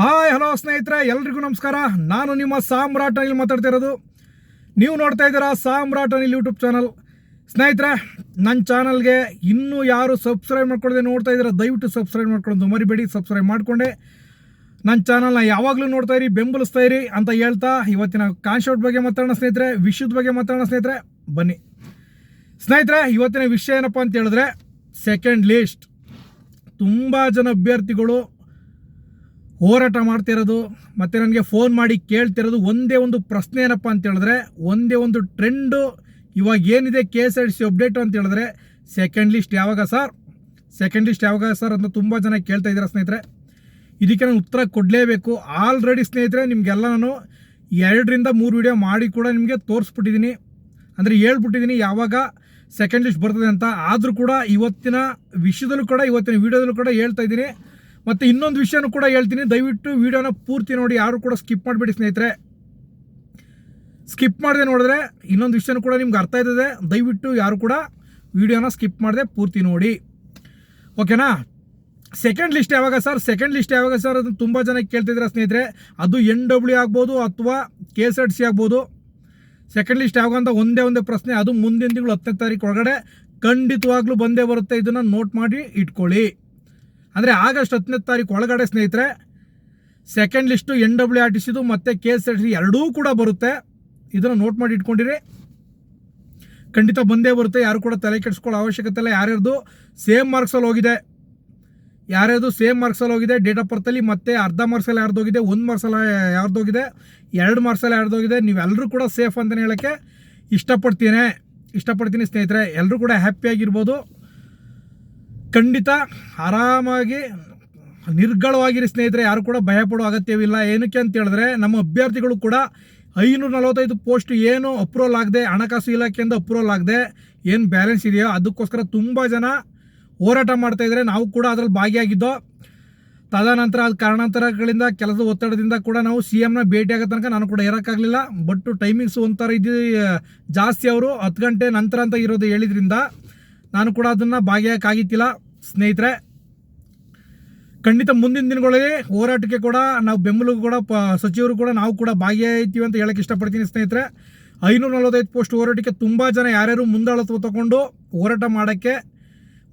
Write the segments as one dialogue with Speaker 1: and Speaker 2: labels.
Speaker 1: Hi, hello ಸ್ನೇಹಿತರೆ, ಎಲ್ರಿಗೂ ನಮಸ್ಕಾರ. ನಾನು ನಿಮ್ಮ ಸಾಮ್ರಾಟ್ ಅನಿಲ್ ಮಾತಾಡ್ತಿರೋದು ನೀವು ನೋಡ್ತಾ ಇದ್ದೀರಾ ಸಾಮ್ರಾಟ್ ಅನಿಲ್ ಯೂಟ್ಯೂಬ್ ಚಾನಲ್. ಸ್ನೇಹಿತರೆ ನನ್ನ ಚಾನಲ್ಗೆ ಇನ್ನೂ ಯಾರು ಸಬ್ಸ್ಕ್ರೈಬ್ ಮಾಡ್ಕೊಳ್ಳದೆ ನೋಡ್ತಾ ಇದ್ದೀರಾ, ದಯವಿಟ್ಟು ಸಬ್ಸ್ಕ್ರೈಬ್ ಮಾಡ್ಕೊಳ್ಳೋದು ಮರಿಬೇಡಿ, ಸಬ್ಸ್ಕ್ರೈಬ್ ಮಾಡಿಕೊಂಡೆ. ನನ್ನ ಚಾನಲ್ನ ಯಾವಾಗಲೂ ನೋಡ್ತಾ ಇರಿ, ಬೆಂಬಲಿಸ್ತಾ ಇರಿ ಅಂತ ಹೇಳ್ತಾ ಇವತ್ತಿನ ಕಾನ್ಶೌಟ್ ಬಗ್ಗೆ ಮಾತಾಡೋಣ ಸ್ನೇಹಿತರೆ, ವಿಷಯದ ಬಗ್ಗೆ ಮಾತಾಡೋಣ ಸ್ನೇಹಿತರೆ. ಬನ್ನಿ. ಸ್ನೇಹಿತರೆ, ಇವತ್ತಿನ ವಿಷಯ ಏನಪ್ಪ ಅಂತ ಹೇಳಿದ್ರೆ ಸೆಕೆಂಡ್ ಲಿಸ್ಟ್ ತುಂಬ ಜನ ಅಭ್ಯರ್ಥಿಗಳು ಹೋರಾಟ ಮಾಡ್ತಿರೋದು, ಮತ್ತು ನನಗೆ ಫೋನ್ ಮಾಡಿ ಕೇಳ್ತಿರೋದು ಒಂದೇ ಒಂದು ಪ್ರಶ್ನೆ ಏನಪ್ಪ ಅಂತ ಹೇಳಿದ್ರೆ, ಒಂದೇ ಒಂದು ಟ್ರೆಂಡು ಇವಾಗ ಏನಿದೆ K S R C update ಅಂತ ಹೇಳಿದ್ರೆ ಸೆಕೆಂಡ್ ಲಿಸ್ಟ್ ಯಾವಾಗ ಸರ್ ಸೆಕೆಂಡ್ ಲಿಸ್ಟ್ ಯಾವಾಗ ಸರ್ ಅಂತ ತುಂಬ ಜನ ಕೇಳ್ತಾ ಇದ್ದಾರೆ ಸ್ನೇಹಿತರೆ. ಇದಕ್ಕೆ ನಾನು ಉತ್ತರ ಕೊಡಲೇಬೇಕು. ಆಲ್ರೆಡಿ ಸ್ನೇಹಿತರೆ, ನಿಮಗೆಲ್ಲ ನಾನು ಎರಡರಿಂದ ಮೂರು ವಿಡಿಯೋ ಮಾಡಿ ಕೂಡ ನಿಮಗೆ ತೋರಿಸ್ಬಿಟ್ಟಿದ್ದೀನಿ. ಅಂದರೆ ಹೇಳ್ಬಿಟ್ಟಿದ್ದೀನಿ ಯಾವಾಗ ಸೆಕೆಂಡ್ ಲಿಸ್ಟ್ ಬರ್ತದೆ ಅಂತ. ಆದರೂ ಕೂಡ ಇವತ್ತಿನ ವಿಷಯದಲ್ಲೂ ಕೂಡ, ಇವತ್ತಿನ ವಿಡಿಯೋದಲ್ಲೂ ಕೂಡ ಹೇಳ್ತಾ ಇದ್ದೀನಿ. ಮತ್ತು ಇನ್ನೊಂದು ವಿಷಯನೂ ಕೂಡ ಹೇಳ್ತೀನಿ. ದಯವಿಟ್ಟು ವಿಡಿಯೋನ ಪೂರ್ತಿ ನೋಡಿ, ಯಾರು ಕೂಡ ಸ್ಕಿಪ್ ಮಾಡಿಬಿಡಿ ಸ್ನೇಹಿತರೆ. ಸ್ಕಿಪ್ ಮಾಡದೆ ನೋಡಿದ್ರೆ ಇನ್ನೊಂದು ವಿಷಯನೂ ಕೂಡ ನಿಮ್ಗೆ ಅರ್ಥ ಆಯ್ತದೆ. ದಯವಿಟ್ಟು ಯಾರು ಕೂಡ ವಿಡಿಯೋನ ಸ್ಕಿಪ್ ಮಾಡದೆ ಪೂರ್ತಿ ನೋಡಿ. ಓಕೆನಾ? ಸೆಕೆಂಡ್ ಲಿಸ್ಟ್ ಯಾವಾಗ ಸರ್ ಸೆಕೆಂಡ್ ಲಿಸ್ಟ್ ಯಾವಾಗ ಸರ್ ಅದು ತುಂಬ ಜನ ಕೇಳ್ತಿದ್ದೀರಾ ಸ್ನೇಹಿತರೆ. ಅದು ಎನ್ ಡಬ್ಲ್ಯೂ ಆಗ್ಬೋದು ಅಥವಾ ಕೆ ಎಸ್ ಆರ್ ಸಿ ಆಗ್ಬೋದು. ಸೆಕೆಂಡ್ ಲಿಸ್ಟ್ ಯಾವಾಗ ಅಂತ ಒಂದೇ ಒಂದೇ ಪ್ರಶ್ನೆ, ಅದು ಮುಂದಿನ ತಿಂಗಳು ಹತ್ತನೇ ತಾರೀಕು ಒಳಗಡೆ ಖಂಡಿತವಾಗ್ಲೂ ಬಂದೇ ಬರುತ್ತೆ. ಇದನ್ನು ನೋಟ್ ಮಾಡಿ, ಇಟ್ಕೊಳ್ಳಿ. ಅಂದರೆ ಆಗಸ್ಟ್ ಹತ್ತನೇ ತಾರೀಕು ಒಳಗಡೆ ಸ್ನೇಹಿತರೆ second list N W R T ಸಿದು ಮತ್ತು K S R T C ಎರಡೂ ಕೂಡ ಬರುತ್ತೆ. ಇದನ್ನು ನೋಟ್ ಮಾಡಿ ಇಟ್ಕೊಂಡಿರಿ. ಖಂಡಿತ ಬಂದೇ ಬರುತ್ತೆ. ಯಾರು ಕೂಡ ತಲೆ ಕೆಡಿಸ್ಕೊಳ್ಳೋ ಅವಶ್ಯಕತೆ ಇಲ್ಲ. ಯಾರ್ಯಾರ್ದು ಸೇಮ್ ಮಾರ್ಕ್ಸಲ್ಲಿ ಹೋಗಿದೆ, ಯಾರ್ಯಾರ್ದು ಸೇಮ್ ಮಾರ್ಕ್ಸಲ್ಲಿ ಹೋಗಿದೆ ಡೇಟ್ ಆಫ್ ಬರ್ತಲ್ಲಿ ಮತ್ತೆ ಅರ್ಧ ಮಾರ್ಕ್ಸಲ್ಲಿ ಯಾರ್ದು ಹೋಗಿದೆ, ಒಂದು ಮಾರ್ಕ್ಸಲ್ಲಿ ಯಾರ್ದು ಹೋಗಿದೆ, ಎರಡು ಮಾರ್ಕ್ಸಲ್ಲಿ ಯಾರ್ದು ಹೋಗಿದೆ ನೀವೆಲ್ಲರೂ ಕೂಡ ಸೇಫ್ ಅಂತಲೇ ಹೇಳೋಕ್ಕೆ ಇಷ್ಟಪಡ್ತೀನಿ. ಇಷ್ಟಪಡ್ತೀನಿ ಸ್ನೇಹಿತರೆ. ಎಲ್ಲರೂ ಕೂಡ ಹ್ಯಾಪಿಯಾಗಿರ್ಬೋದು ಖಂಡಿತ ಆರಾಮಾಗಿ ನಿರ್ಗಳವಾಗಿರಿ ಸ್ನೇಹಿತರೆ, ಯಾರು ಕೂಡ ಭಯಪಡೋ ಅಗತ್ಯವಿಲ್ಲ. ಏನಕ್ಕೆ ಅಂತ ಹೇಳಿದ್ರೆ, ನಮ್ಮ ಅಭ್ಯರ್ಥಿಗಳು ಕೂಡ ಐನೂರ ನಲವತ್ತೈದು ಪೋಸ್ಟ್ ಏನು ಅಪ್ರೂವಲ್ ಆಗದೆ, ಹಣಕಾಸು ಇಲಾಖೆಯಿಂದ ಅಪ್ರೂವಲ್ ಆಗದೆ ಏನು ಬ್ಯಾಲೆನ್ಸ್ ಇದೆಯೋ, ಅದಕ್ಕೋಸ್ಕರ ತುಂಬ ಜನ ಹೋರಾಟ ಮಾಡ್ತಾಯಿದ್ರೆ ನಾವು ಕೂಡ ಅದರಲ್ಲಿ ಭಾಗಿಯಾಗಿದ್ದೋ, ತದನಂತರ ಅದು ಕಾರಣಾಂತರಗಳಿಂದ, ಕೆಲಸದ ಒತ್ತಡದಿಂದ ಕೂಡ ನಾವು ಸಿ ಎಮ್ನ ಭೇಟಿಯಾಗೋ ತನಕ ನಾನು ಕೂಡ ಇರೋಕ್ಕಾಗಲಿಲ್ಲ ಬಟ್ ಟೈಮಿಂಗ್ಸ್ ಒಂಥರ ಇದು ಜಾಸ್ತಿ ಅವರು ಹತ್ತು ಗಂಟೆ ನಂತರ ಅಂತ ಇರೋದು ಹೇಳಿದ್ರಿಂದ ನಾನು ಕೂಡ ಅದನ್ನು ಭಾಗಿಯಾಗಿತ್ತಿಲ್ಲ ಸ್ನೇಹಿತರೆ, ಖಂಡಿತ ಮುಂದಿನ ದಿನಗಳಲ್ಲಿ ಹೋರಾಟಕ್ಕೆ ಕೂಡ ನಾವು ಬೆಂಬಲಿಗೂ ಕೂಡ ಪ, ಸಚಿವರು ಕೂಡ ನಾವು ಕೂಡ ಭಾಗಿಯಾಗ್ತೀವಿ ಅಂತ ಹೇಳಕ್ಕೆ ಇಷ್ಟಪಡ್ತೀನಿ ಸ್ನೇಹಿತರೆ. ಐನೂರ ನಲವತ್ತೈದು ಪೋಸ್ಟ್ ಹೋರಾಟಕ್ಕೆ ತುಂಬ ಜನ ಯಾರ್ಯಾರು ಮುಂದಾಳತ್ವ ತಗೊಂಡು ಹೋರಾಟ ಮಾಡೋಕ್ಕೆ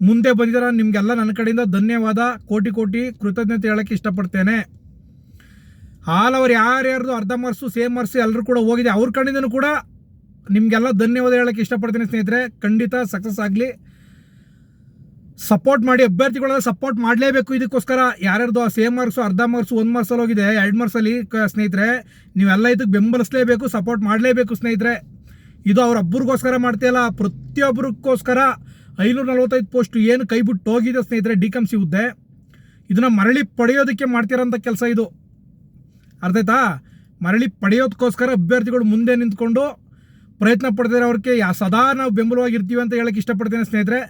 Speaker 1: ಮುಂದೆ ಬಂದಿದ್ದಾರೆ ನಿಮಗೆಲ್ಲ ನನ್ನ ಕಡೆಯಿಂದ ಧನ್ಯವಾದ. ಕೋಟಿ ಕೋಟಿ ಕೃತಜ್ಞತೆ ಹೇಳಕ್ಕೆ ಇಷ್ಟಪಡ್ತೇನೆ. ಹಾಲವರು ಅವ್ರು ಯಾರ್ಯಾರ್ದು ಅರ್ಧ ಮಾರ್ಕ್ಸು ಸೇಮ್ ಮಾರ್ಕ್ಸು ಎಲ್ಲರೂ ಕೂಡ ಹೋಗಿದೆ. ಅವ್ರ ಕಡೆಯಿಂದನೂ ಕೂಡ ನಿಮಗೆಲ್ಲ ಧನ್ಯವಾದ ಹೇಳಕ್ಕೆ ಇಷ್ಟಪಡ್ತೀನಿ ಸ್ನೇಹಿತರೆ. ಖಂಡಿತ ಸಕ್ಸಸ್ ಆಗಲಿ. ಸಪೋರ್ಟ್ ಮಾಡಿ, ಅಭ್ಯರ್ಥಿಗಳನ್ನ ಸಪೋರ್ಟ್ ಮಾಡಲೇಬೇಕು. ಇದಕ್ಕೋಸ್ಕರ ಯಾರ್ಯಾರ್ದು ಆ ಸೇಮ್ ಮಾರ್ಕ್ಸು ಅರ್ಧ ಮಾರ್ಕ್ಸು ಒಂದು ಮಾರ್ಕ್ಸಲ್ಲಿ ಹೋಗಿದೆ, ಎರಡು ಮಾರ್ಕ್ಸಲ್ಲಿ ಸ್ನೇಹಿತರೆ, ನೀವೆಲ್ಲ ಇದಕ್ಕೆ ಬೆಂಬಲಿಸಲೇಬೇಕು ಸಪೋರ್ಟ್ ಮಾಡಲೇಬೇಕು ಸ್ನೇಹಿತರೆ. ಇದು ಅವ್ರೊಬ್ಬರಿಗೋಸ್ಕರ ಮಾಡ್ತಿಲ್ಲ ಪ್ರತಿಯೊಬ್ಬರಿಗೋಸ್ಕರ ಐನೂರ ನಲವತ್ತೈದು ಪೋಸ್ಟ್ ಏನು ಕೈ ಬಿಟ್ಟು ಹೋಗಿದೆ ಸ್ನೇಹಿತರೆ ಡಿ ಕಮ್ ಸಿ ಹುದ್ದೆ. ಇದನ್ನು ಮರಳಿ ಪಡೆಯೋದಕ್ಕೆ ಮಾಡ್ತಿರೋಂಥ ಕೆಲಸ ಇದು. ಅರ್ಥ ಆಯ್ತಾ? ಮರಳಿ ಪಡೆಯೋದಕ್ಕೋಸ್ಕರ ಅಭ್ಯರ್ಥಿಗಳು ಮುಂದೆ ನಿಂತ್ಕೊಂಡು ಪ್ರಯತ್ನ ಪಡ್ತಾರೆ ಅವ್ರಿಗೆ. ಸದಾ ನಾವು ಬೆಂಬಲವಾಗಿರ್ತೀವಿ ಅಂತ ಹೇಳಕ್ಕೆ ಇಷ್ಟಪಡ್ತೇನೆ ಸ್ನೇಹಿತರೆ.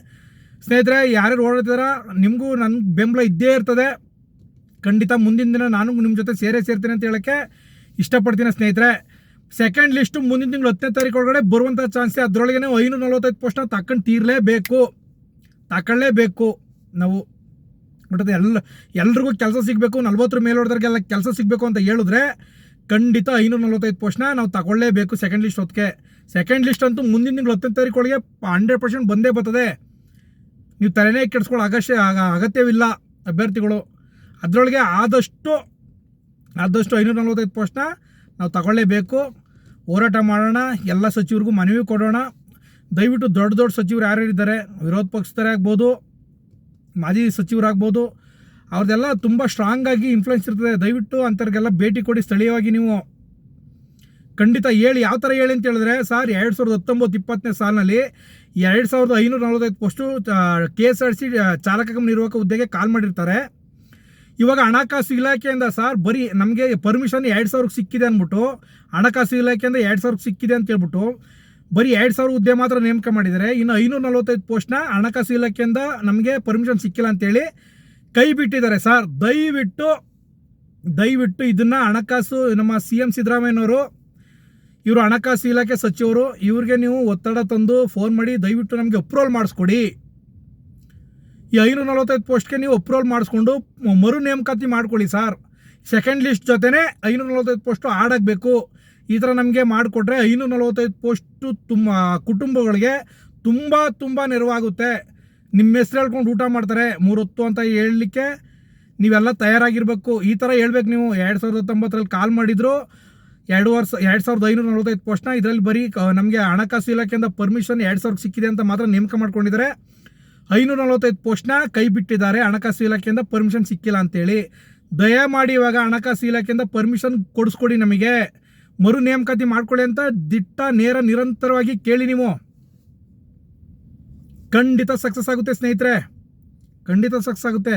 Speaker 1: ಸ್ನೇಹಿತರೆ, ಯಾರ್ಯಾರು ಓಡಾಡ್ತಿದಾರ ನಿಮಗೂ ನನ್ನ ಬೆಂಬಲ ಇದ್ದೇ ಇರ್ತದೆ. ಖಂಡಿತ ಮುಂದಿನ ದಿನ ನಾನು ನಿಮ್ಮ ಜೊತೆ ಸೇರೇ ಸೇರ್ತೀನಿ ಅಂತ ಹೇಳೋಕ್ಕೆ ಇಷ್ಟಪಡ್ತೀನಿ ಸ್ನೇಹಿತರೆ. ಸೆಕೆಂಡ್ ಲಿಸ್ಟು ಮುಂದಿನ ತಿಂಗಳು ಹತ್ತನೇ ತಾರೀಕು ಒಳಗಡೆ ಬರುವಂಥ ಚಾನ್ಸ್ ಅದರೊಳಗೆ ಐನೂರ ನಲ್ವತ್ತೈದು ಪೋಸ್ಟ್ನ ತಕೊಂಡು ತೀರಲೇಬೇಕು. ತಗೊಳ್ಳೇಬೇಕು ನಾವು. ಬಟ್ ಎಲ್ಲ, ಎಲ್ರಿಗೂ ಕೆಲಸ ಸಿಗಬೇಕು, ನಲ್ವತ್ತರ ಮೇಲೋಡ್ದವ್ರಿಗೆಲ್ಲ ಕೆಲಸ ಸಿಗಬೇಕು ಅಂತ ಹೇಳಿದ್ರೆ ಖಂಡಿತ ಐನೂರ ನಲ್ವತ್ತೈದು ಪೋಸ್ಟ್ನ ನಾವು ತಗೊಳ್ಳೇಬೇಕು ಸೆಕೆಂಡ್ ಲಿಸ್ಟ್ ಹೊತ್ತಿಗೆ ಸೆಕೆಂಡ್ ಲಿಸ್ಟ್ ಅಂತೂ ಮುಂದಿನ ತಿಂಗಳು ಹತ್ತನೇ ತಾರೀಕು ಒಳಗೆ ಹಂಡ್ರೆಡ್ ಪರ್ಸೆಂಟ್ ಬಂದೇ ಬರ್ತದೆ. ನೀವು ತಲೆನೇ ಕೆಡಿಸ್ಕೊಳ್ಳೋ ಅಗಶ್ಯ ಅಗತ್ಯವಿಲ್ಲ ಅಭ್ಯರ್ಥಿಗಳು. ಅದರೊಳಗೆ ಆದಷ್ಟು ಆದಷ್ಟು ಐನೂರ ನಲ್ವತ್ತೈದು ಪೋಸ್ಟ್ನ ನಾವು ತಗೊಳ್ಳೇಬೇಕು. ಹೋರಾಟ ಮಾಡೋಣ, ಎಲ್ಲ ಸಚಿವರಿಗೂ ಮನವಿ ಕೊಡೋಣ. ದಯವಿಟ್ಟು ದೊಡ್ಡ ದೊಡ್ಡ ಸಚಿವರು ಯಾರ್ಯಾರಿದ್ದಾರೆ ವಿರೋಧ ಪಕ್ಷದವರೇ ಆಗ್ಬೋದು, ಮಾಜಿ ಸಚಿವರಾಗ್ಬೋದು. ಅವ್ರದ್ದೆಲ್ಲ ತುಂಬ ಸ್ಟ್ರಾಂಗಾಗಿ ಇನ್ಫ್ಲುಯೆನ್ಸ್ ಇರ್ತದೆ. ದಯವಿಟ್ಟು ಅಂಥವ್ರಿಗೆಲ್ಲ ಭೇಟಿ ಕೊಡಿ ಸ್ಥಳೀಯವಾಗಿ ನೀವು. ಖಂಡಿತ ಹೇಳಿ, ಯಾವ ಥರ ಹೇಳಿ ಅಂತ ಹೇಳಿದ್ರೆ, ಸರ್, ಎರಡು ಸಾವಿರದ ಹತ್ತೊಂಬತ್ತು ಇಪ್ಪತ್ತನೇ ಸಾಲಿನಲ್ಲಿ ಎರಡು ಸಾವಿರದ ಐನೂರ ನಲವತ್ತೈದು post K S R C ಚಾಲಕ ನಿರ್ವಾಹಕ ಹುದ್ದೆಗೆ ಕಾಲ್ ಮಾಡಿರ್ತಾರೆ. ಇವಾಗ ಹಣಕಾಸು ಇಲಾಖೆಯಿಂದ, ಸರ್, ಬರೀ ನಮಗೆ ಪರ್ಮಿಷನ್ ಎರಡು ಸಾವಿರಕ್ಕೆ ಸಿಕ್ಕಿದೆ ಅಂದ್ಬಿಟ್ಟು, ಹಣಕಾಸು ಇಲಾಖೆಯಿಂದ ಎರಡು ಸಾವಿರಕ್ಕೆ ಸಿಕ್ಕಿದೆ ಅಂತ ಹೇಳ್ಬಿಟ್ಟು, ಬರೀ ಎರಡು ಸಾವಿರ ಹುದ್ದೆ ಮಾತ್ರ ನೇಮಕ ಮಾಡಿದ್ದಾರೆ ಇನ್ನು ಐನೂರ ನಲವತ್ತೈದು ಪೋಸ್ಟ್ನ ಹಣಕಾಸು ಇಲಾಖೆಯಿಂದ ನಮಗೆ ಪರ್ಮಿಷನ್ ಸಿಕ್ಕಿಲ್ಲ ಅಂತೇಳಿ ಕೈ ಬಿಟ್ಟಿದ್ದಾರೆ, ಸರ್. ದಯವಿಟ್ಟು ದಯವಿಟ್ಟು ಇದನ್ನು ಹಣಕಾಸು, ನಮ್ಮ ಸಿ ಎಂ ಸಿದ್ದರಾಮಯ್ಯನವರು ಇವರು ಹಣಕಾಸು ಇಲಾಖೆ ಸಚಿವರು, ಇವ್ರಿಗೆ ನೀವು ಒತ್ತಡ ತಂದು ಫೋನ್ ಮಾಡಿ ದಯವಿಟ್ಟು ನಮಗೆ ಅಪ್ರೂವಲ್ ಮಾಡಿಸ್ಕೊಡಿ. ಈ ಐನೂರ ನಲವತ್ತೈದು ಪೋಸ್ಟ್ಗೆ ನೀವು ಅಪ್ರೂವಲ್ ಮಾಡಿಸ್ಕೊಂಡು ಮರು ನೇಮಕಾತಿ ಮಾಡ್ಕೊಳ್ಳಿ ಸರ್. ಸೆಕೆಂಡ್ ಲಿಸ್ಟ್ ಜೊತೆನೇ ಐನೂರ ನಲವತ್ತೈದು ಪೋಸ್ಟು ಆಡಾಗಬೇಕು ಈ ಥರ ನಮಗೆ ಮಾಡಿಕೊಟ್ರೆ ಐನೂರ ನಲವತ್ತೈದು ಪೋಸ್ಟು ತುಂಬ, ಕುಟುಂಬಗಳಿಗೆ ತುಂಬ ತುಂಬ ನೆರವಾಗುತ್ತೆ. ನಿಮ್ಮ ಹೆಸ್ರು ಹೇಳ್ಕೊಂಡು ಊಟ ಮಾಡ್ತಾರೆ ಮೂರೊತ್ತು ಅಂತ ಹೇಳಲಿಕ್ಕೆ ನೀವೆಲ್ಲ ತಯಾರಾಗಿರಬೇಕು. ಈ ಥರ ಹೇಳ್ಬೇಕು ನೀವು. ಎರಡು ಸಾವಿರದ ಹತ್ತೊಂಬತ್ತರಲ್ಲಿ ಕಾಲ್ ಮಾಡಿದ್ರು ಎರಡು ವರ್ಷ, ಎರಡು ಸಾವಿರದ ಐನೂರ ನಲವತ್ತೈದು ಪೋಸ್ಟ್ನ ಇದರಲ್ಲಿ ಬರೀ ನಮಗೆ ಹಣಕಾಸು ಇಲಾಖೆಯಿಂದ ಪರ್ಮಿಷನ್ ಎರಡು ಸಾವಿರಕ್ಕೆ ಸಿಕ್ಕಿದೆ ಅಂತ ಮಾತ್ರ ನೇಮಕ ಮಾಡ್ಕೊಂಡಿದ್ದಾರೆ. ಐನೂರ ನಲವತ್ತೈದು ಪೋಸ್ಟ್ನ ಕೈ ಬಿಟ್ಟಿದ್ದಾರೆ. ಹಣಕಾಸು ಇಲಾಖೆಯಿಂದ ಪರ್ಮಿಷನ್ ಸಿಕ್ಕಿಲ್ಲ ಅಂತೇಳಿ. ದಯಮಾಡಿ ಇವಾಗ ಹಣಕಾಸು ಇಲಾಖೆಯಿಂದ ಪರ್ಮಿಷನ್ ಕೊಡಿಸ್ಕೊಡಿ ನಮಗೆ. ಮರು ನೇಮಕಾತಿ ಮಾಡ್ಕೊಳ್ಳಿ ಅಂತ ದಿಟ್ಟ, ನೇರ, ನಿರಂತರವಾಗಿ ಕೇಳಿ ನೀವು. ಖಂಡಿತ ಸಕ್ಸಸ್ ಆಗುತ್ತೆ ಸ್ನೇಹಿತರೆ. ಖಂಡಿತ ಸಕ್ಸಸ್ ಆಗುತ್ತೆ.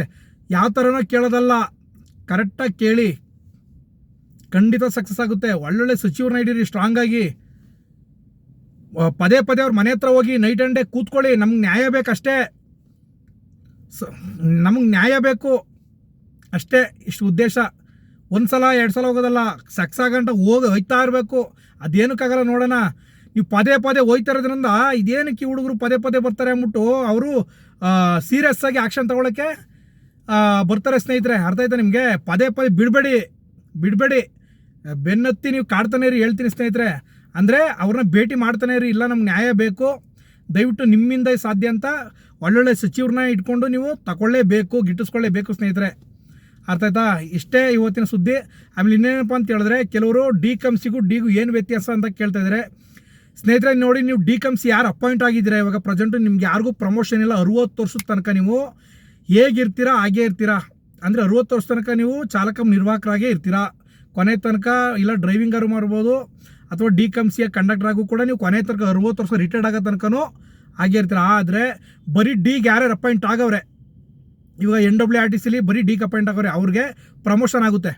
Speaker 1: ಯಾವ ಥರನೋ ಕೇಳೋದಲ್ಲ. ಕರೆಕ್ಟಾಗಿ ಕೇಳಿ. ಖಂಡಿತ ಸಕ್ಸಸ್ ಆಗುತ್ತೆ. ಒಳ್ಳೊಳ್ಳೆ ಸಚಿವರನ್ನ ಹಿಡೀರಿ ಸ್ಟ್ರಾಂಗ್ ಆಗಿ. ಪದೇ ಪದೇ ಅವ್ರ ಮನೆ ಹತ್ರ ಹೋಗಿ ನೈಟ್ ಆ್ಯಂಡ್ ಡೇ ಕೂತ್ಕೊಳ್ಳಿ. ನಮ್ಗೆ ನ್ಯಾಯ ಬೇಕಷ್ಟೇ. ಸ, ನಮಗೆ ನ್ಯಾಯ ಬೇಕು ಅಷ್ಟೇ. ಇಷ್ಟು ಉದ್ದೇಶ. ಒಂದು ಸಲ, ಎರಡು ಸಲ ಹೋಗೋದಲ್ಲ. ಸಕ್ಸ್ ಆಗಂಟ ಹೋಗಿ ಹೋಯ್ತಾ ಇರಬೇಕು. ಅದೇನಕ್ಕಾಗಲ್ಲ ನೋಡೋಣ. ನೀವು ಪದೇ ಪದೇ ಹೋಯ್ತಾ ಇರೋದ್ರಿಂದ ಇದೇನಕ್ಕೆ ಈ ಹುಡುಗರು ಪದೇ ಪದೇ ಬರ್ತಾರೆ ಅಂದ್ಬಿಟ್ಟು ಅವರು ಸೀರಿಯಸ್ ಆಗಿ ಆ್ಯಕ್ಷನ್ ತೊಗೊಳಕ್ಕೆ ಬರ್ತಾರೆ ಸ್ನೇಹಿತರೆ. ಅರ್ಥ ಆಯ್ತಾ ನಿಮಗೆ? ಪದೇ ಪದೇ ಬಿಡಬೇಡಿ. ಬಿಡಬೇಡಿ. ಬೆನ್ನತ್ತಿ ನೀವು ಕಾಡ್ತಾನೆ ಇರಿ, ಹೇಳ್ತೀನಿ ಸ್ನೇಹಿತರೆ. ಅಂದರೆ ಅವ್ರನ್ನ ಭೇಟಿ ಮಾಡ್ತಾನೆ ಇರಿ, ಇಲ್ಲ ನಮ್ಗೆ ನ್ಯಾಯ ಬೇಕು. ದಯವಿಟ್ಟು ನಿಮ್ಮಿಂದ ಸಾಧ್ಯ ಅಂತ ಒಳ್ಳೊಳ್ಳೆ ಸಚಿವ್ರನ್ನ ಇಟ್ಕೊಂಡು ನೀವು ತಗೊಳ್ಳೇಬೇಕು ಗಿಟ್ಟಿಸ್ಕೊಳ್ಳೇಬೇಕು ಸ್ನೇಹಿತರೆ. ಅರ್ಥ ಆಯ್ತಾ? ಇಷ್ಟೇ ಇವತ್ತಿನ ಸುದ್ದಿ. ಆಮೇಲೆ ಇನ್ನೇನಪ್ಪ ಅಂತ ಹೇಳಿದ್ರೆ, ಕೆಲವರು ಡಿ ಕಮ್ಸಿಗೂ ಡಿಗೂ ಏನು ವ್ಯತ್ಯಾಸ ಅಂತ ಕೇಳ್ತಾ ಇದ್ದಾರೆ ಸ್ನೇಹಿತರೆ, ನೋಡಿ, ನೀವು ಡಿ ಕಮ್ಸ್ ಯಾರು ಅಪಾಯಿಂಟ್ ಆಗಿದ್ದೀರಾ? ಇವಾಗ ಪ್ರೆಸೆಂಟು ನಿಮ್ಗೆ ಯಾರಿಗೂ ಪ್ರಮೋಷನ್ ಇಲ್ಲ. ಅರುವತ್ತು ವರ್ಷದ ತನಕ ನೀವು ಹೇಗಿರ್ತೀರಾ, ಹಾಗೇ ಇರ್ತೀರಾ? ಅಂದರೆ ಅರುವತ್ತು ವರ್ಷ ತನಕ ನೀವು ಚಾಲಕ ನಿರ್ವಾಹಕರಾಗೇ ಇರ್ತೀರಾ? ಕೊನೆ ತನಕ ಇಲ್ಲ ಡ್ರೈವಿಂಗ್ ಆರು ಮಾಡ್ಬೋದು, ಅಥವಾ ಡಿ ಕಮ್ಸಿಯ ಕಂಡಕ್ಟರ್ ಆಗೂ ಕೂಡ ನೀವು ಕೊನೆ ತನಕ ಅರುವತ್ತು ವರ್ಷ ರಿಟೈರ್ಡ್ ಆಗೋ ತನಕನೂ ಆಗಿರ್ತೀರ ಆದರೆ ಬರೀ ಡಿಗೆ ಯಾರ್ಯಾರು ಅಪಾಯಿಂಟ್ ಆಗವ್ರೆ, ಇವಾಗ ಎನ್ ಡಬ್ಲ್ಯೂ ಆರ್ ಟಿ ಸಿಲಿ ಬರೀ ಡಿಗೆ ಅಪಾಯಿಂಟ್ ಆಗವ್ರೆ, ಅವ್ರಿಗೆ ಪ್ರಮೋಷನ್ ಆಗುತ್ತೆ.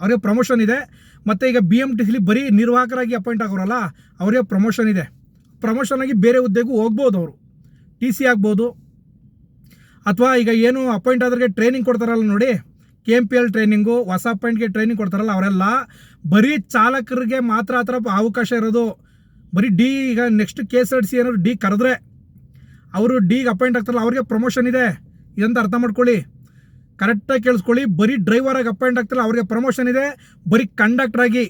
Speaker 1: ಅವ್ರಿಗೆ ಪ್ರಮೋಷನ್ ಇದೆ. ಮತ್ತು ಈಗ ಬಿ ಎಂ ಟಿ ಸಿಲಿ ಬರೀ ನಿರ್ವಾಹಕರಾಗಿ ಅಪಾಯಿಂಟ್ ಆಗೋರಲ್ಲ, ಅವ್ರಿಗೆ ಪ್ರಮೋಷನ್ ಇದೆ. ಪ್ರಮೋಷನ್ ಆಗಿ ಬೇರೆ ಹುದ್ದೆಗೂ ಹೋಗ್ಬೋದು ಅವರು. ಟಿ ಸಿ ಆಗ್ಬೋದು. ಅಥವಾ ಈಗ ಏನು ಅಪಾಯಿಂಟ್ ಆದ್ರಿಗೆ ಟ್ರೈನಿಂಗ್ ಕೊಡ್ತಾರಲ್ಲ ನೋಡಿ K M P L training ಹೊಸ ಪಾಯಿಂಟ್ಗೆ ಟ್ರೈನಿಂಗ್ ಕೊಡ್ತಾರಲ್ಲ, ಅವರೆಲ್ಲ ಬರೀ ಚಾಲಕರಿಗೆ ಮಾತ್ರ ಆ ಥರ ಅವಕಾಶ ಇರೋದು. ಬರೀ ಡಿ ಈಗ next K S R C ಏನಾದ್ರು ಡಿ ಕರೆದ್ರೆ ಅವರು ಡಿಗೆ ಅಪಾಯಿಂಟ್ ಆಗ್ತಾರಲ್ಲ, ಅವ್ರಿಗೆ ಪ್ರಮೋಷನ್ ಇದೆ. ಇದಂತ ಅರ್ಥ ಮಾಡ್ಕೊಳ್ಳಿ? ಕರೆಕ್ಟಾಗಿ ಕೇಳಿಸ್ಕೊಳ್ಳಿ, ಬರೀ ಡ್ರೈವರಾಗಿ ಅಪಾಯಿಂಟ್ ಆಗ್ತಾರಲ್ಲ ಅವ್ರಿಗೆ ಪ್ರಮೋಷನ್ ಇದೆ. ಬರೀ ಕಂಡಕ್ಟ್ರಾಗಿ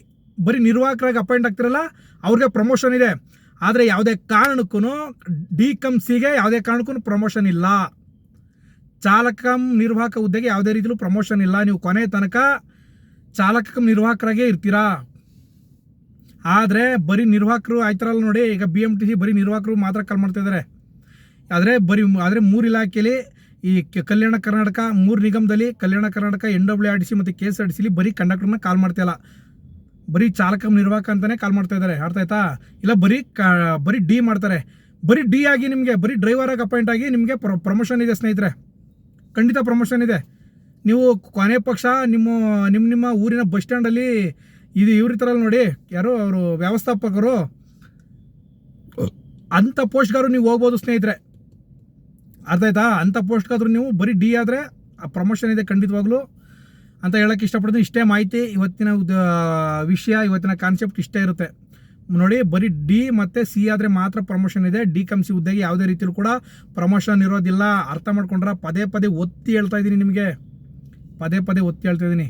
Speaker 1: ಬರೀ ನಿರ್ವಾಹಕರಾಗಿ ಅಪಾಯಿಂಟ್ ಆಗ್ತಿರಲ್ಲ, ಅವ್ರಿಗೆ ಪ್ರಮೋಷನ್ ಇದೆ. ಆದರೆ ಯಾವುದೇ ಕಾರಣಕ್ಕೂ ಡಿ ಕಮ್ ಸಿಗೆ ಯಾವುದೇ ಕಾರಣಕ್ಕೂ ಪ್ರಮೋಷನ್ ಇಲ್ಲ. ಚಾಲಕ ನಿರ್ವಾಹಕ ಹುದ್ದೆಗೆ ಯಾವುದೇ ರೀತಿಯಲ್ಲೂ ಪ್ರಮೋಷನ್ ಇಲ್ಲ. ನೀವು ಕೊನೆ ತನಕ ಚಾಲಕ ನಿರ್ವಾಹಕರಾಗೇ ಇರ್ತೀರಾ? ಆದರೆ ಬರೀ ನಿರ್ವಾಹಕರು ಆಯ್ತಾರಲ್ಲ ನೋಡಿ, ಈಗ ಬಿ ಎಂ ಟಿ ಸಿ ಬರೀ ನಿರ್ವಾಹಕರು ಮಾತ್ರ ಕಾಲ್ ಮಾಡ್ತಾ ಇದ್ದಾರೆ ಆದರೆ ಬರೀ ಆದರೆ ಮೂರು ಇಲಾಖೆಯಲ್ಲಿ ಈ ಕಲ್ಯಾಣ ಕರ್ನಾಟಕ, ಮೂರು ನಿಗಮದಲ್ಲಿ Kalyana Karnataka N W R T C ಮತ್ತು ಕೆ ಎಸ್ ಆರ್ ಟಿ ಸಿಲಿ ಬರೀ ಕಂಡಕ್ಟರ್ನ ಕಾಲ್ ಮಾಡ್ತಾಯಿಲ್ಲ ಬರೀ ಚಾಲಕ ನಿರ್ವಾಹಕ ಅಂತಲೇ ಕಾಲ್ ಮಾಡ್ತಾ ಇದ್ದಾರೆ ಅರ್ಥ ಆಯ್ತಾ? ಇಲ್ಲ, ಬರೀ ಕ, ಬರೀ ಡಿ ಮಾಡ್ತಾರೆ. ಬರೀ ಡಿ ಆಗಿ ನಿಮಗೆ, ಬರೀ ಡ್ರೈವರಾಗಿ ಅಪಾಯಿಂಟ್ ಆಗಿ ನಿಮಗೆ ಪ್ರಮೋಷನ್ ಇದೆ ಸ್ನೇಹಿತರೆ. ಖಂಡಿತ ಪ್ರಮೋಷನ್ ಇದೆ. ನೀವು ಕೊನೆ ಪಕ್ಷ ನಿಮ್ಮ ನಿಮ್ಮ ನಿಮ್ಮ ಊರಿನ ಬಸ್ ಸ್ಟ್ಯಾಂಡಲ್ಲಿ ಇದು ಇವ್ರ ಥರ ನೋಡಿ, ಯಾರು ಅವರು ವ್ಯವಸ್ಥಾಪಕರು ಅಂಥ ಪೋಸ್ಟ್ಗಾರು ನೀವು ಹೋಗ್ಬೋದು ಸ್ನೇಹಿತರೆ. ಅರ್ಥ ಆಯ್ತಾ? ಅಂಥ ಪೋಸ್ಟ್ಗಾದ್ರೂ ನೀವು ಬರೀ ಡಿ ಆದರೆ ಆ ಪ್ರಮೋಷನ್ ಇದೆ ಖಂಡಿತವಾಗ್ಲೂ. ಅಂತ ಹೇಳೋಕ್ಕೆ ಇಷ್ಟಪಡ್ತೀನಿ. ಇಷ್ಟೇ ಮಾಹಿತಿ, ಇವತ್ತಿನ ವಿಷಯ, ಇವತ್ತಿನ ಕಾನ್ಸೆಪ್ಟ್ ಇಷ್ಟೇ ಇರುತ್ತೆ. ನೋಡಿ, ಬರೀ ಡಿ ಮತ್ತು ಸಿ ಆದರೆ ಮಾತ್ರ ಪ್ರಮೋಷನ್ ಇದೆ. ಡಿ ಕಮ್ ಸಿ ಹುದ್ದೆಗೆ ಯಾವುದೇ ರೀತಿಯಲ್ಲೂ ಕೂಡ ಪ್ರಮೋಷನ್ ಇರೋದಿಲ್ಲ. ಅರ್ಥ ಮಾಡ್ಕೊಂಡ್ರೆ ಪದೇ ಪದೇ ಒತ್ತಿ ಹೇಳ್ತಾ ಇದ್ದೀನಿ ನಿಮಗೆ. ಪದೇ ಪದೇ ಒತ್ತಿ ಹೇಳ್ತಾ ಇದ್ದೀನಿ.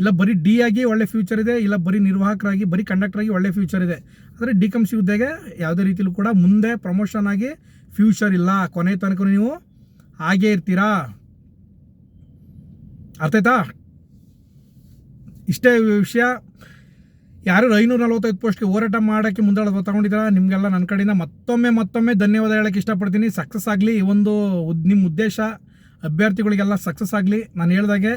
Speaker 1: ಇಲ್ಲ, ಬರೀ ಡಿ ಆಗಿ ಒಳ್ಳೆ ಫ್ಯೂಚರ್ ಇದೆ. ಇಲ್ಲ, ಬರೀ ನಿರ್ವಾಹಕರಾಗಿ, ಬರೀ ಕಂಡಕ್ಟರಾಗಿ ಒಳ್ಳೆ ಫ್ಯೂಚರ್ ಇದೆ. ಆದರೆ ಡಿ ಕಮ್ ಸಿ ಹುದ್ದೆಗೆ ಯಾವುದೇ ರೀತಿಯಲ್ಲೂ ಕೂಡ ಮುಂದೆ ಪ್ರಮೋಷನ್ ಆಗಿ ಫ್ಯೂಚರ್ ಇಲ್ಲ. ಕೊನೆ ತನಕ ನೀವು ಹಾಗೇ ಇರ್ತೀರಾ? ಅರ್ಥ ಆಯ್ತಾ? ಇಷ್ಟೇ ವಿಷಯ. ಯಾರು ಐನೂರ ನಲವತ್ತೈದು ಪೋಸ್ಟ್ಗೆ ಹೋರಾಟ ಮಾಡೋಕ್ಕೆ ಮುಂದಾಳ ತಗೊಂಡಿದ್ದೀರಾ ನಿಮಗೆಲ್ಲ ನನ್ನ ಕಡೆಯಿಂದ ಮತ್ತೊಮ್ಮೆ ಮತ್ತೊಮ್ಮೆ ಧನ್ಯವಾದ ಹೇಳೋಕ್ಕೆ ಇಷ್ಟಪಡ್ತೀನಿ. ಸಕ್ಸಸ್ ಆಗಲಿ, ಈ ಒಂದು ನಿಮ್ಮ ಉದ್ದೇಶ, ಅಭ್ಯರ್ಥಿಗಳಿಗೆಲ್ಲ ಸಕ್ಸಸ್ ಆಗಲಿ. ನಾನು ಹೇಳ್ದಾಗೆ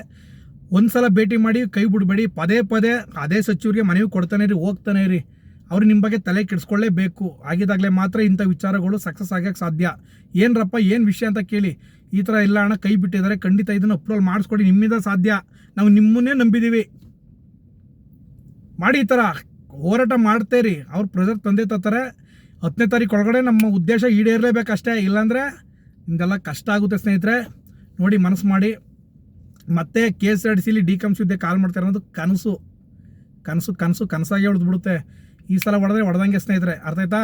Speaker 1: ಒಂದು ಸಲ ಭೇಟಿ ಮಾಡಿ ಕೈ ಬಿಡಬೇಡಿ. ಪದೇ ಪದೇ ಅದೇ ಸಚಿವರಿಗೆ ಮನವಿ ಕೊಡ್ತಾನೆ ರೀ ಹೋಗ್ತಾನೆ ರೀ ಅವ್ರು ನಿಮ್ಮ ಬಗ್ಗೆ ತಲೆ ಕೆಡಿಸ್ಕೊಳ್ಳೇಬೇಕು. ಆಗಿದಾಗಲೇ ಮಾತ್ರ ಇಂಥ ವಿಚಾರಗಳು ಸಕ್ಸಸ್ ಆಗೋಕ್ಕೆ ಸಾಧ್ಯ. ಏನರಪ್ಪ, ಏನು ವಿಷಯ ಅಂತ ಕೇಳಿ. ಈ ಥರ ಇಲ್ಲ ಹಣ ಕೈ ಬಿಟ್ಟಿದ್ದಾರೆ. ಖಂಡಿತ ಇದನ್ನು ಅಪ್ರೂವಲ್ ಮಾಡಿಸ್ಕೊಡಿ. ನಿಮ್ಮಿಂದ ಸಾಧ್ಯ. ನಾವು ನಿಮ್ಮನ್ನೇ ನಂಬಿದ್ದೀವಿ ಮಾಡಿ ಈ ಥರ ಹೋರಾಟ ಮಾಡ್ತೇರಿ. ಅವ್ರು ಪ್ರೆಸರ್ ತಂದೆ ತರ್ತಾರೆ. ಹತ್ತನೇ ತಾರೀಕು ಒಳಗಡೆ ನಮ್ಮ ಉದ್ದೇಶ ಈಡೇರಲೇಬೇಕಷ್ಟೇ ಇಲ್ಲಾಂದರೆ ನಿಮ್ದೆಲ್ಲ ಕಷ್ಟ ಆಗುತ್ತೆ ಸ್ನೇಹಿತರೆ. ನೋಡಿ ಮನಸ್ಸು ಮಾಡಿ. ಮತ್ತೆ ಕೆ ಎಸ್ ಆರ್ ಡಿ ಸಿಲಿ ಡಿ ಕಮ್ಸ್ ಇದ್ದೆ ಕಾಲ್ ಮಾಡ್ತಾರೆ ಅನ್ನೋದು ಕನಸು. ಕನಸು ಕನಸು ಕನಸಾಗಿ ಹೊಡೆದ್ಬಿಡುತ್ತೆ ಈ ಸಲ ಹೊಡೆದ್ರೆ ಹೊಡೆದಂಗೆ ಸ್ನೇಹಿತರೆ. ಅರ್ಥ ಆಯ್ತಾ?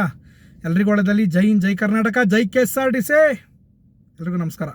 Speaker 1: ಎಲ್ರಿಗೂ ಒಳ್ಳೆದಲ್ಲಿ ಜೈ ಇನ್ ಜೈ ಕರ್ನಾಟಕ. ಜೈ K S R T C ಎಲ್ರಿಗೂ ನಮಸ್ಕಾರ.